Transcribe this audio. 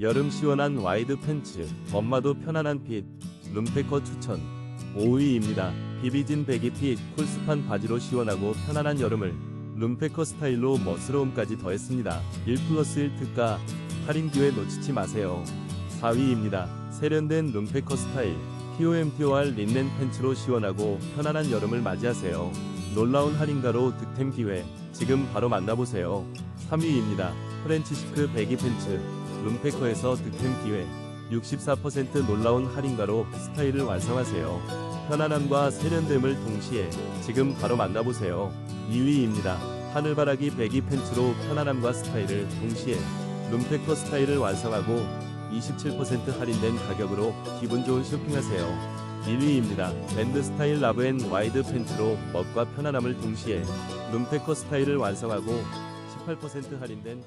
여름 시원한 와이드 팬츠, 엄마도 편안한 핏, 룸패커 추천. 5위입니다. 비비진 배기 핏, 콜스판 바지로 시원하고 편안한 여름을 룸패커 스타일로 멋스러움까지 더했습니다. 1 플러스 1 특가, 할인 기회 놓치지 마세요. 4위입니다. 세련된 룸패커 스타일, POMTOR 린넨 팬츠로 시원하고 편안한 여름을 맞이하세요. 놀라운 할인가로 득템 기회, 지금 바로 만나보세요. 3위입니다. 프렌치 시크 배기 팬츠, 룸패커에서 득템 기회, 64% 놀라운 할인가로 스타일을 완성하세요. 편안함과 세련됨을 동시에 지금 바로 만나보세요. 2위입니다. 하늘바라기 배기 팬츠로 편안함과 스타일을 동시에 룸패커 스타일을 완성하고 27% 할인된 가격으로 기분 좋은 쇼핑하세요. 1위입니다. 밴드 스타일 라브 앤 와이드 팬츠로 멋과 편안함을 동시에 룸패커 스타일을 완성하고 18% 할인된